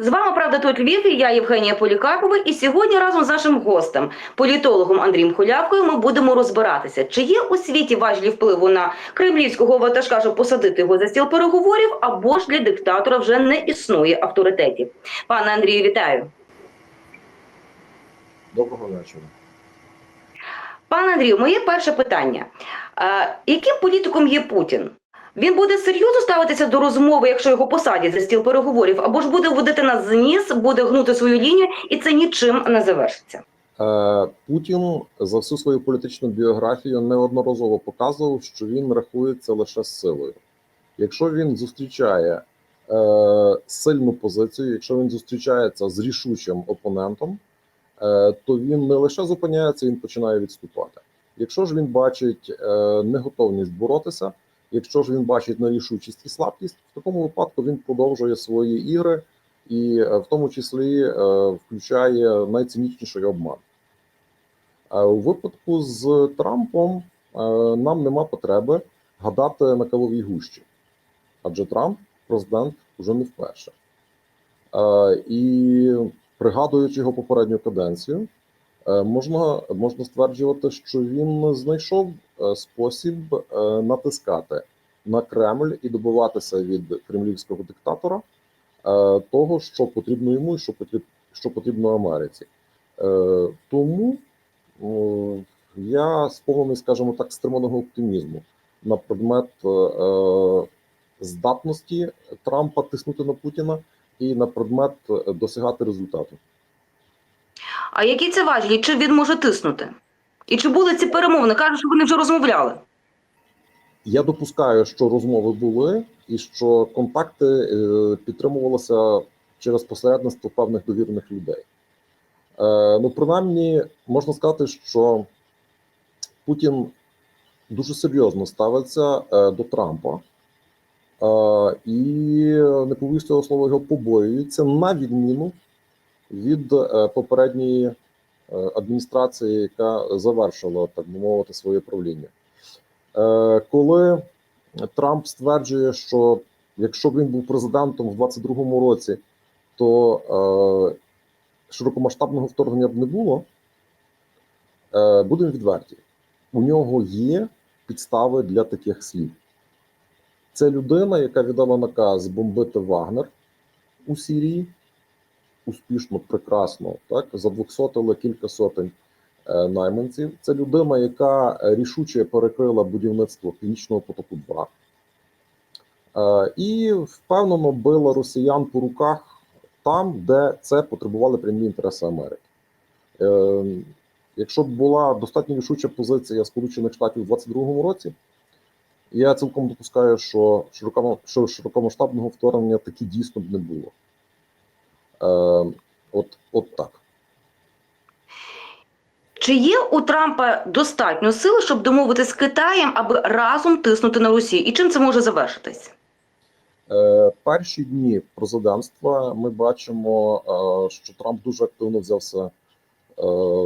З вами правда тут Львів, і я Євгенія Полікарпова. І сьогодні разом з нашим гостем, політологом Андрієм Хулявкою, ми будемо розбиратися, чи є у світі важлі впливу на кремлівського ватажка, щоб посадити його за стіл переговорів, або ж для диктатора вже не існує авторитетів. Пане Андрію, вітаю. Доброго вечора. Пане Андрію, моє перше питання: е, яким політиком є Путін? Він буде серйозно ставитися до розмови, якщо його посадять за стіл переговорів, або ж буде водити нас за ніс, буде гнути свою лінію, і це нічим не завершиться. Е, Путін за всю свою політичну біографію неодноразово показував, що він рахується лише з силою. Якщо він зустрічає е, сильну позицію, якщо він зустрічається з рішучим опонентом, е, то він не лише зупиняється, він починає відступати. Якщо ж він бачить е, неготовність боротися, якщо ж він бачить нерішучість і слабкість, в такому випадку він продовжує свої ігри і е, в тому числі е, включає найцинічніший обман. Е, У випадку з Трампом нам нема потреби гадати на кавовій гущі, адже Трамп президент уже не вперше. І пригадуючи його попередню каденцію, можна, можна стверджувати, що він знайшов е, спосіб е, натискати на Кремль і добиватися від кремлівського диктатора е, того, що потрібно йому і що потрібно, що потрібно Америці. Е, Тому я сповнений, скажімо так, стриманого оптимізму на предмет е, здатності Трампа тиснути на Путіна і на предмет е, досягати результату. А які це важлі? Чи він може тиснути? І чи були ці перемовини? Кажуть, що вони вже розмовляли. Я допускаю, що розмови були, і що контакти е, підтримувалися через посередництво певних довірених людей. Е, ну, принаймні, можна сказати, що Путін дуже серйозно ставиться е, до Трампа, і не повію цього слова його побоюється, на відміну від е, попередньої е, адміністрації, яка завершила, так би мовити, своє правління. Е, коли Трамп стверджує, що якщо б він був президентом в 22-му році, то широкомасштабного вторгнення б не було, будемо відверті. У нього є підстави для таких слів. Це людина, яка віддала наказ бомбити Вагнер у Сирії, успішно, прекрасно, так, задвохсотили кілька сотень е, найманців. Це людина, яка е, рішуче перекрила будівництво Північного потоку 2 Е, і впевнено била росіян по руках там, де це потребували прямі інтереси Америки. Якщо б була достатньо рішуча позиція Сполучених Штатів у 22-му році, я цілком допускаю, що широкомасштабного вторгнення таки дійсно б не було. Е, От, от так. Чи є у Трампа достатньо сили, щоб домовитися з Китаєм, аби разом тиснути на Росію? І чим це може завершитись? Е, Перші дні президентства ми бачимо, е, що Трамп дуже активно взявся е,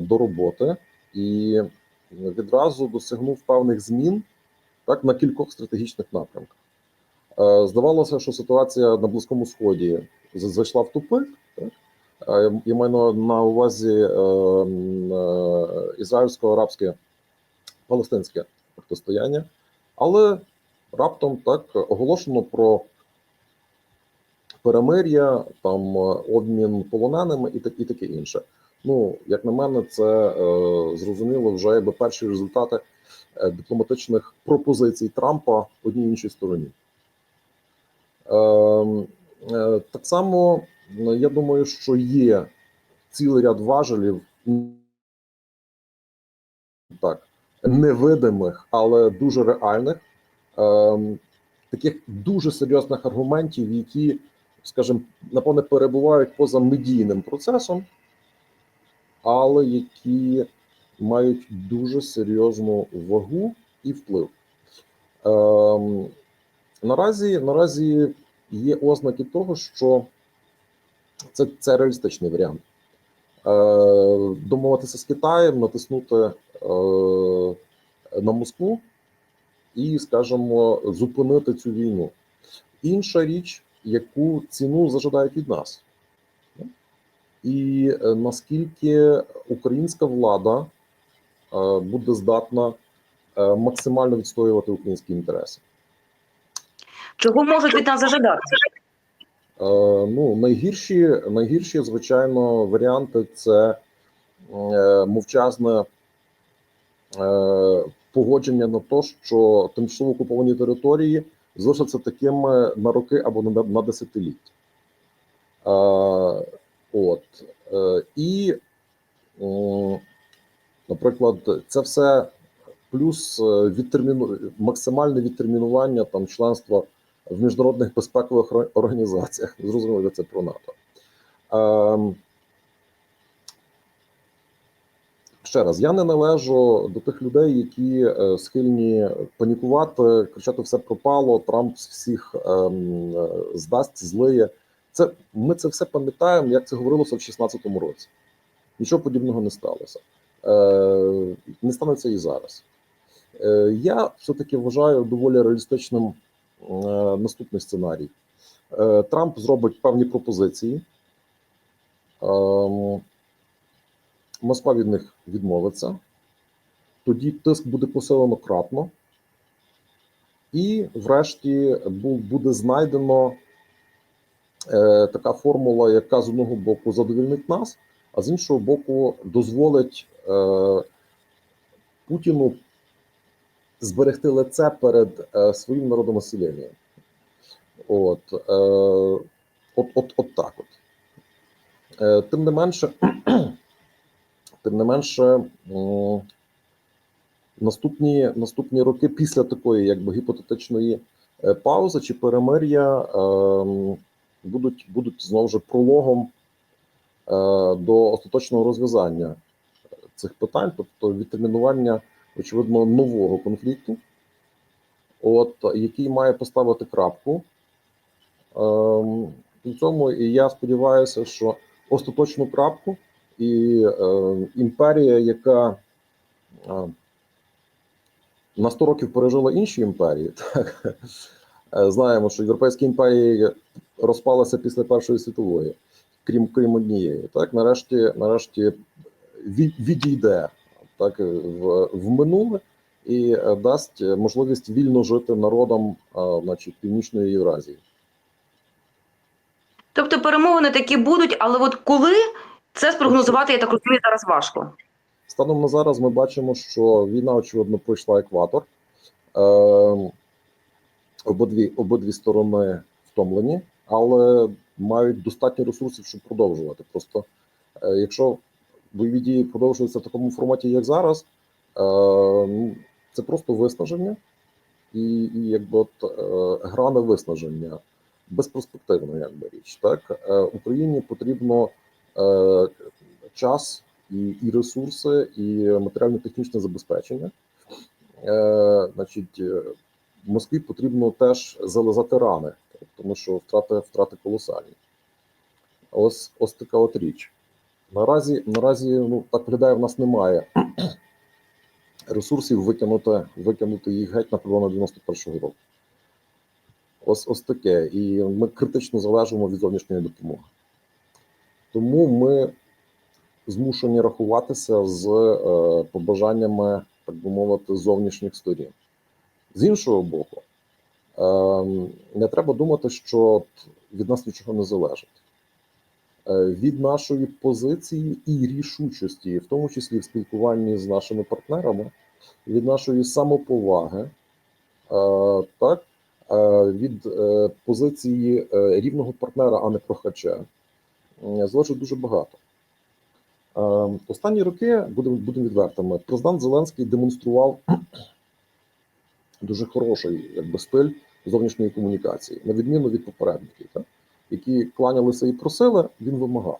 до роботи і відразу досягнув певних змін так на кількох стратегічних напрямках. Е, Здавалося, що ситуація на Близькому Сході зайшла в тупик. Так? Я маю на- увазі е, е, ізраїльсько-арабське палестинське протистояння, але раптом так оголошено про перемир'я, там обмін полоненими і так і таке інше. Ну, як на мене, це зрозуміло вже якби перші результати дипломатичних пропозицій Трампа одній іншій стороні. Ем, е, так само я думаю, що є цілий ряд важелів, так, невидимих, але дуже реальних, ем, таких дуже серйозних аргументів, які, скажімо, напевне, перебувають поза медійним процесом, але які мають дуже серйозну вагу і вплив. Наразі, наразі є ознаки того, що це, це реалістичний варіант. Е, домовитися з Китаєм, натиснути е, на Москву і, скажімо, зупинити цю війну. Інша річ, яку ціну зажадають від нас. і е, наскільки українська влада е, буде здатна е, максимально відстоювати українські інтереси. Чого можуть від нас зажадати? Е, Ну, найгірші, найгірші, звичайно, варіанти це е, мовчазне е, погодження на те, що тимчасово окуповані території залишаться такими на роки або на, на десятиліття. Е, от. Е, і, наприклад, це все плюс відтерміну, максимальне відтермінування там членства в міжнародних безпекових організаціях. Зрозуміло, це про НАТО. Ем, ще раз, я не належу до тих людей, які е, схильні панікувати, кричати все пропало, Трамп всіх е, здасть, злиє. Це ми це все пам'ятаємо, як це говорилося в 2016 році. Нічого подібного не сталося. Е, не станеться і зараз. Е, я все-таки вважаю доволі реалістичним наступний сценарій. Е, Трамп зробить певні пропозиції. Ем, Москва від них відмовиться. Тоді тиск буде посилено кратно. І, врешті, буде знайдено е, така формула, яка з одного боку задовільнить нас, а з іншого боку, дозволить е, Путіну зберегти лице перед е, своїм народом населенням. От, е, от, от, от так от. Е, тим не менше, тим не менше, наступні, наступні роки після такої якби гіпотетичної паузи чи перемир'я будуть, будуть знову ж прологом до остаточного розв'язання цих питань, тобто відтермінування, очевидно, нового конфлікту, от, який має поставити крапку. Ем, При цьому і я сподіваюся, що остаточну крапку і е, імперія, яка е, на 100 років пережила інші імперії, так е, знаємо, що європейські імперії розпалися після Першої світової, крім крім однієї. Так, нарешті, нарешті від, відійде так в, в минуле і е, дасть можливість вільно жити народам, е, значить, північної Євразії. Тобто перемовини такі будуть, але от коли це спрогнозувати, я так розумію, зараз важко. Станом на зараз ми бачимо, що війна, очевидно, пройшла екватор. Е, обидві, обидві сторони втомлені, але мають достатньо ресурсів, щоб продовжувати. Просто е, якщо бойові дії продовжуються в такому форматі, як зараз, е, це просто виснаження, і, і якби от е, гра на виснаження безперспективна, якби річ. Так е, Україні потрібно час і, і ресурси, і матеріально-технічне забезпечення. Значить, Москві потрібно теж зализати рани, тому що втрати втрати колосальні. Ось ось така от річ. Наразі, наразі ну, так виглядає, в нас немає ресурсів викинути, викинути їх геть напевно 91-го року. Ось ось таке. І ми критично залежимо від зовнішньої допомоги. Тому ми змушені рахуватися з е, побажаннями, так би мовити, зовнішніх сторін. З іншого боку, е, не треба думати, що від нас нічого не залежить. Е, від нашої позиції і рішучості, в тому числі в спілкуванні з нашими партнерами, від нашої самоповаги, е, так, е, від позиції рівного партнера, а не прохача, залежить дуже багато. Останні роки, будемо будемо відвертими, президент Зеленський демонстрував дуже хороший якби, стиль зовнішньої комунікації, на відміну від попередників, так? Які кланялися і просили, він вимагав.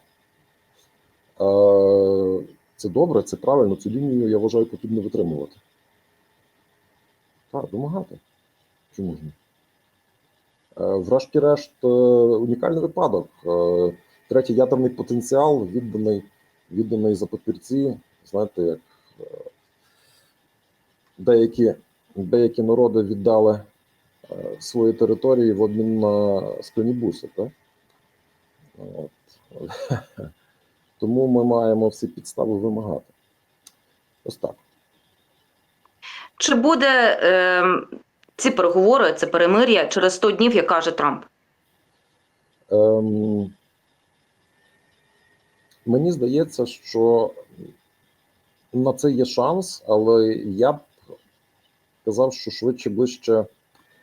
Е, Це добре, це правильно, цю лінію, я вважаю, потрібно витримувати. Так, вимагати. Чому ж ні? Е, Врешті-решт, е, унікальний випадок. Третій ядерний потенціал відданий, відданий за папірці. Знаєте, як деякі, деякі народи віддали свої території в обмін на скляні буси. Так? От. Тому ми маємо всі підстави вимагати. Ось так. Чи буде е, ці переговори, це перемир'я через 100 днів, як каже Трамп? Ем, мені здається, що на це є шанс, але я б казав, що швидше ближче,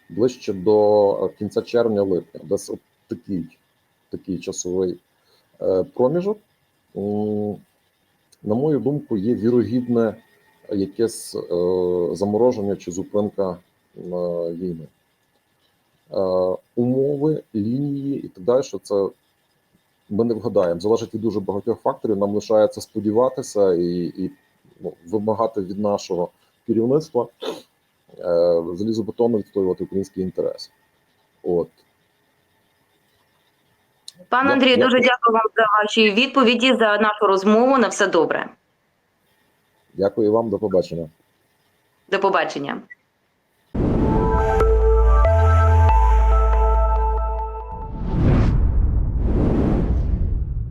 ближче до кінця червня-липня, десь от такий, такий часовий е, проміжок. На мою думку, є вірогідне якесь е, замороження чи зупинка е, війни. Е, умови, лінії і так далі, це ми не вгадаємо. Залежить від дуже багатьох факторів. Нам лишається сподіватися і, і ну, вимагати від нашого керівництва е, залізобетонно відстоювати українські інтереси. От Пане Андрій, дуже дякую вам за ваші відповіді, за нашу розмову. На все добре. дякую вам, до побачення. До побачення.